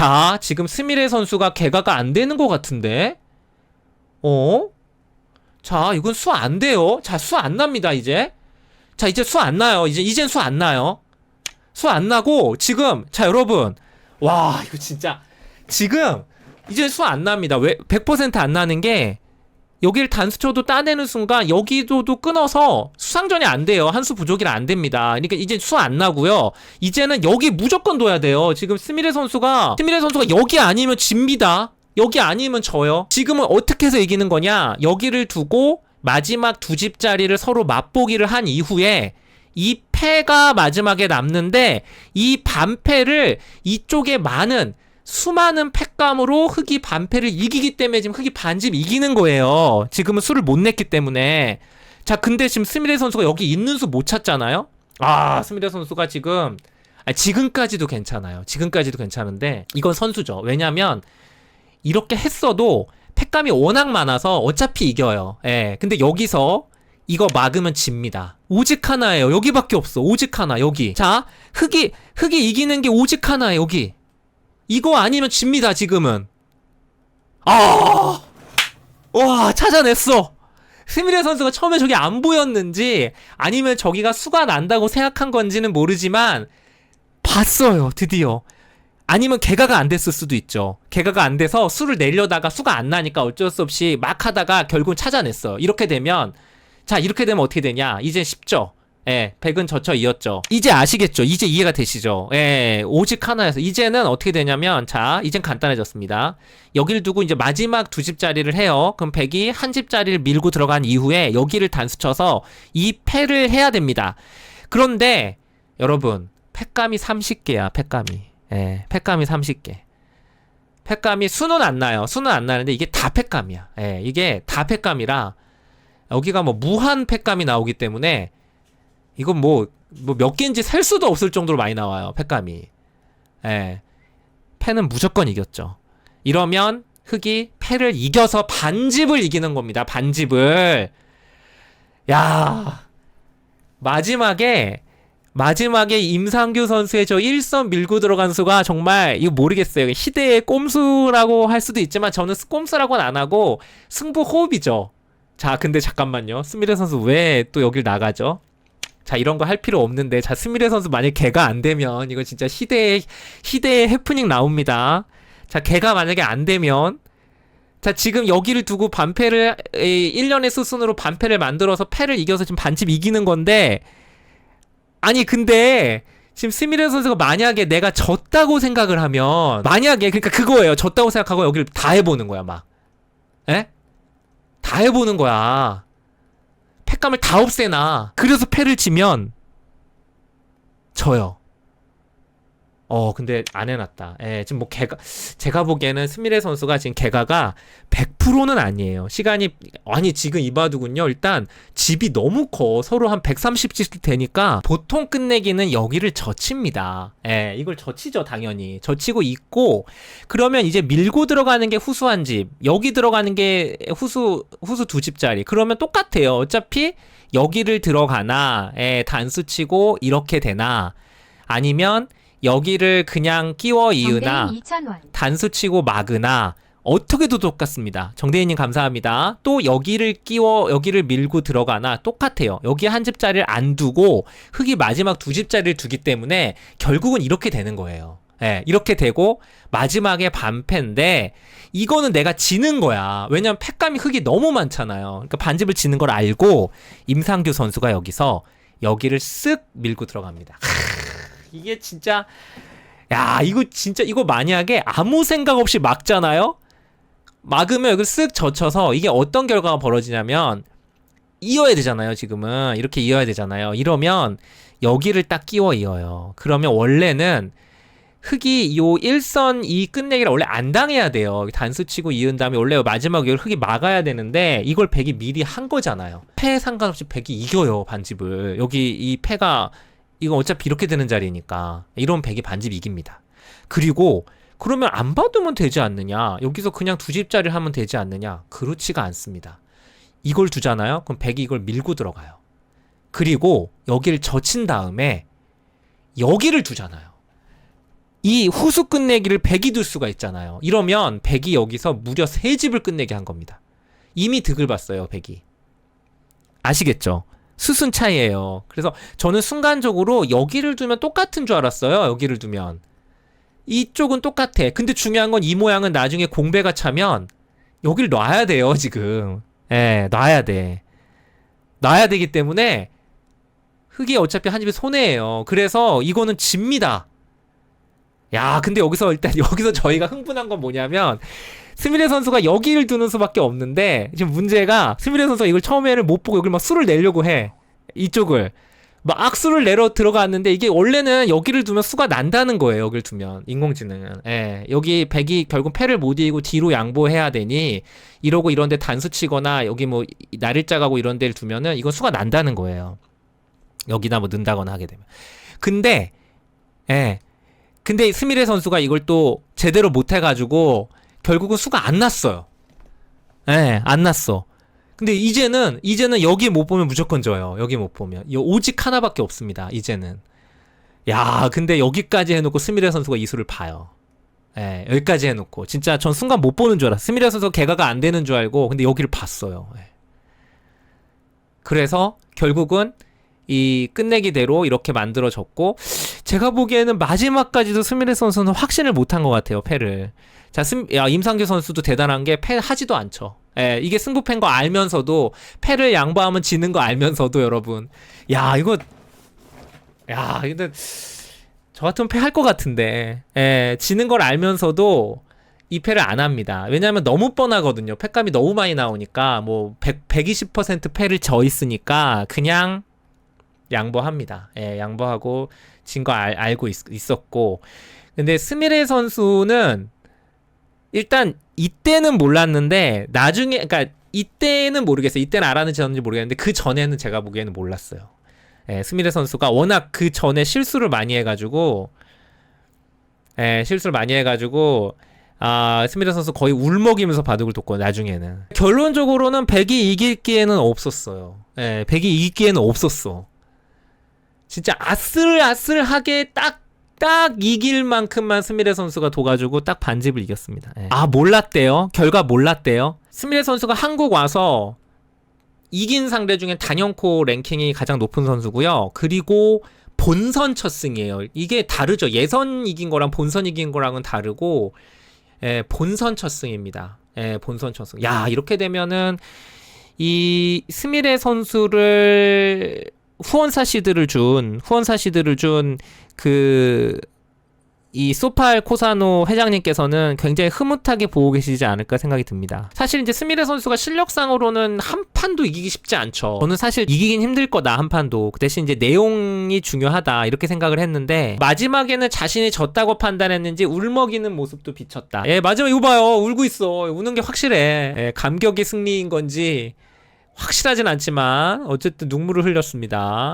자, 지금 스미레 선수가 개가가 안 되는 것 같은데? 어? 자, 이건 수 안 돼요. 자, 수 안 납니다, 이제. 자, 이제 수 안 나요. 이제, 이젠 수 안 나요. 수 안 나고, 지금, 자, 여러분. 와, 이거 진짜. 지금, 이제 수 안 납니다. 왜, 100%안 나는 게, 여기를 단수초도 따내는 순간 여기도도 끊어서 수상전이 안 돼요. 한 수 부족이라 안 됩니다. 그러니까 이제 수 안 나고요. 이제는 여기 무조건 둬야 돼요. 지금 스미레 선수가 스미레 선수가 여기 아니면 집니다. 여기 아니면 져요. 지금은 어떻게 해서 이기는 거냐? 여기를 두고 마지막 두 집자리를 서로 맛보기를 한 이후에 이 패가 마지막에 남는데 이 반패를 이쪽에 많은 수많은 팩감으로 흑이 반패를 이기기 때문에 지금 흑이 반집 이기는 거예요. 지금은 수를 못 냈기 때문에. 자, 근데 지금 스미레 선수가 여기 있는 수 못 찾잖아요? 아, 스미레 선수가 지금, 아, 지금까지도 괜찮아요. 지금까지도 괜찮은데, 이건 선수죠. 왜냐면, 이렇게 했어도 팩감이 워낙 많아서 어차피 이겨요. 예. 근데 여기서 이거 막으면 집니다. 오직 하나예요. 여기밖에 없어. 오직 하나, 여기. 자, 흑이, 흑이 이기는 게 오직 하나예요, 여기. 이거 아니면 집니다, 지금은. 아! 와, 찾아냈어! 스미레 선수가 처음에 저기 안 보였는지, 아니면 저기가 수가 난다고 생각한 건지는 모르지만, 봤어요, 드디어. 아니면 개가가 안 됐을 수도 있죠. 개가가 안 돼서 수를 내려다가 수가 안 나니까 어쩔 수 없이 막 하다가 결국은 찾아냈어. 이렇게 되면, 자, 이렇게 되면 어떻게 되냐? 이제 쉽죠? 예, 백은 저쳐 이었죠. 이제 아시겠죠? 이제 이해가 되시죠? 예, 오직 하나여서. 이제는 어떻게 되냐면, 자, 이젠 간단해졌습니다. 여기를 두고 이제 마지막 두 집자리를 해요. 그럼 백이 한 집자리를 밀고 들어간 이후에 여기를 단수 쳐서 이 패를 해야 됩니다. 그런데, 여러분, 팩감이 30개야, 팩감이. 예, 팩감이 30개. 팩감이 수는 안 나요. 수는 안 나는데 이게 다 팩감이야. 예, 이게 다 팩감이라 여기가 뭐 무한 팩감이 나오기 때문에 이건 뭐, 뭐 몇 개인지 셀 수도 없을 정도로 많이 나와요, 팩감이. 예. 패는 무조건 이겼죠. 이러면 흑이 패를 이겨서 반집을 이기는 겁니다, 반집을. 야 마지막에, 마지막에 임상규 선수의 저 1선 밀고 들어간 수가 정말, 이거 모르겠어요. 희대의 꼼수라고 할 수도 있지만 저는 꼼수라고는 안 하고 승부 호흡이죠. 자, 근데 잠깐만요. 스미레 선수 왜 또 여길 나가죠? 자 이런 거 할 필요 없는데 자 스미레 선수 만약 개가 안 되면 이거 진짜 시대의 시대의 해프닝 나옵니다. 자 개가 만약에 안 되면 자 지금 여기를 두고 반패를 1년의 수순으로 반패를 만들어서 패를 이겨서 지금 반집 이기는 건데 아니 근데 지금 스미레 선수가 만약에 내가 졌다고 생각을 하면 만약에 그러니까 그거예요. 졌다고 생각하고 여기를 다 해보는 거야 막. 에? 다 해보는 거야. 팩감을 다 없애놔. 그래서 패를 치면 져요. 어, 근데 안 해놨다. 예, 지금 뭐 개가, 제가 보기에는 스미레 선수가 지금 개가가 100%는 아니에요. 시간이, 아니, 지금 이바두군요. 일단 집이 너무 커. 서로 한 130씩 되니까 보통 끝내기는 여기를 젖힙니다. 예, 이걸 젖히죠, 당연히. 젖히고 있고, 그러면 이제 밀고 들어가는 게 후수 한 집, 여기 들어가는 게 후수, 후수 두 집짜리. 그러면 똑같아요. 어차피 여기를 들어가나, 예, 단수 치고 이렇게 되나, 아니면 여기를 그냥 끼워 이으나 단수 치고 막으나 어떻게도 똑같습니다. 정대인님 감사합니다. 또 여기를 끼워 여기를 밀고 들어가나 똑같아요. 여기 한 집자리를 안 두고 흙이 마지막 두 집자리를 두기 때문에 결국은 이렇게 되는 거예요. 예, 이렇게 되고 마지막에 반패인데 이거는 내가 지는 거야. 왜냐면 패감이 흙이 너무 많잖아요. 그러니까 반집을 지는 걸 알고 임상규 선수가 여기서 여기를 쓱 밀고 들어갑니다. 이게 진짜 야 이거 진짜 이거 만약에 아무 생각 없이 막잖아요? 막으면 여기 쓱 젖혀서 이게 어떤 결과가 벌어지냐면 이어야 되잖아요 지금은. 이렇게 이어야 되잖아요. 이러면 여기를 딱 끼워 이어요. 그러면 원래는 흙이 요 일선 이 끝내기를 원래 안 당해야 돼요. 단수 치고 이은 다음에 원래 마지막에 흙이 막아야 되는데 이걸 백이 미리 한 거잖아요. 패 상관없이 백이 이겨요 반집을. 여기 이 패가 이거 어차피 이렇게 되는 자리니까 이런 백이 반집 이깁니다. 그리고 그러면 안 받으면 되지 않느냐? 여기서 그냥 두 집짜리를 하면 되지 않느냐? 그렇지가 않습니다. 이걸 두잖아요? 그럼 백이 이걸 밀고 들어가요. 그리고 여기를 젖힌 다음에 여기를 두잖아요. 이 후수 끝내기를 100이 둘 수가 있잖아요. 이러면 100이 여기서 무려 3집을 끝내게 한 겁니다. 이미 득을 봤어요, 100이. 아시겠죠? 수순 차이예요. 그래서 저는 순간적으로 여기를 두면 똑같은 줄 알았어요. 여기를 두면. 이쪽은 똑같아. 근데 중요한 건 이 모양은 나중에 공배가 차면 여기를 놔야 돼요, 지금. 예, 놔야 돼. 놔야 되기 때문에 흙이 어차피 한 집의 손해예요. 그래서 이거는 집니다. 야, 근데 여기서 일단 여기서 저희가 흥분한 건 뭐냐면 스미레 선수가 여기를 두는 수밖에 없는데 지금 문제가 스미레 선수가 이걸 처음에는 못 보고 여기를 막 수를 내려고 해. 이쪽을 막 악수를 내려 들어갔는데 이게 원래는 여기를 두면 수가 난다는 거예요. 여기를 두면 인공지능은 예, 여기 백이 결국 패를 못 이기고 뒤로 양보해야 되니 이러고 이런데 단수 치거나 여기 뭐 날일자 가고 이런 데를 두면은 이건 수가 난다는 거예요. 여기다 뭐 넣는다거나 하게 되면. 근데 예. 근데 스미레 선수가 이걸 또 제대로 못 해가지고 결국은 수가 안 났어요. 예, 안 났어. 근데 이제는 이제는 여기 못 보면 무조건 져요. 여기 못 보면 이 오직 하나밖에 없습니다. 이제는 야 근데 여기까지 해놓고 스미레 선수가 이 수를 봐요. 예, 여기까지 해놓고 진짜 전 순간 못 보는 줄 알았어. 스미레 선수 개가가 안 되는 줄 알고 근데 여기를 봤어요. 예. 그래서 결국은 이 끝내기대로 이렇게 만들어졌고 제가 보기에는 마지막까지도 스미레 선수는 확신을 못한 것 같아요 패를 자 스, 야, 임상규 선수도 대단한 게 패 하지도 않죠 예, 이게 승부패인 거 알면서도 패를 양보하면 지는 거 알면서도 여러분 야 이거 야 근데 저 같으면 패할 것 같은데 예, 지는 걸 알면서도 이 패를 안 합니다. 왜냐하면 너무 뻔하거든요. 패감이 너무 많이 나오니까 뭐 100, 120% 패를 져 있으니까 그냥 양보합니다. 예, 양보하고 진 거 알고 있, 었고 근데 스미레 선수는 일단 이때는 몰랐는데 나중에 그러니까 이때는 모르겠어요. 이때는 알았는지 졌는지 모르겠는데 그 전에는 제가 보기에는 몰랐어요. 예, 스미레 선수가 워낙 그 전에 실수를 많이 해가지고 예, 실수를 많이 해가지고 아, 스미레 선수 거의 울먹이면서 바둑을 뒀고 나중에는 결론적으로는 100이 이길 기회는 없었어요. 예, 100이 이길 기회는 없었어. 진짜 아슬아슬하게 딱, 딱 이길 만큼만 스미레 선수가 둬가지고 딱 반집을 이겼습니다. 예. 아, 몰랐대요. 결과 몰랐대요. 스미레 선수가 한국 와서 이긴 상대 중에 단연코 랭킹이 가장 높은 선수고요. 그리고 본선 첫 승이에요. 이게 다르죠. 예선 이긴 거랑 본선 이긴 거랑은 다르고, 예, 본선 첫 승입니다. 예, 본선 첫 승. 야, 이렇게 되면은 이 스미레 선수를 후원사 시드를 준 후원사 시드를 준 그 이 소팔 코사노 회장님께서는 굉장히 흐뭇하게 보고 계시지 않을까 생각이 듭니다. 사실 이제 스미레 선수가 실력상으로는 한 판도 이기기 쉽지 않죠. 저는 사실 이기긴 힘들 거다 한 판도. 그 대신 이제 내용이 중요하다 이렇게 생각을 했는데 마지막에는 자신이 졌다고 판단했는지 울먹이는 모습도 비쳤다. 예 마지막 이거 봐요 울고 있어. 우는 게 확실해. 예, 감격의 승리인 건지 확실하진 않지만 어쨌든 눈물을 흘렸습니다.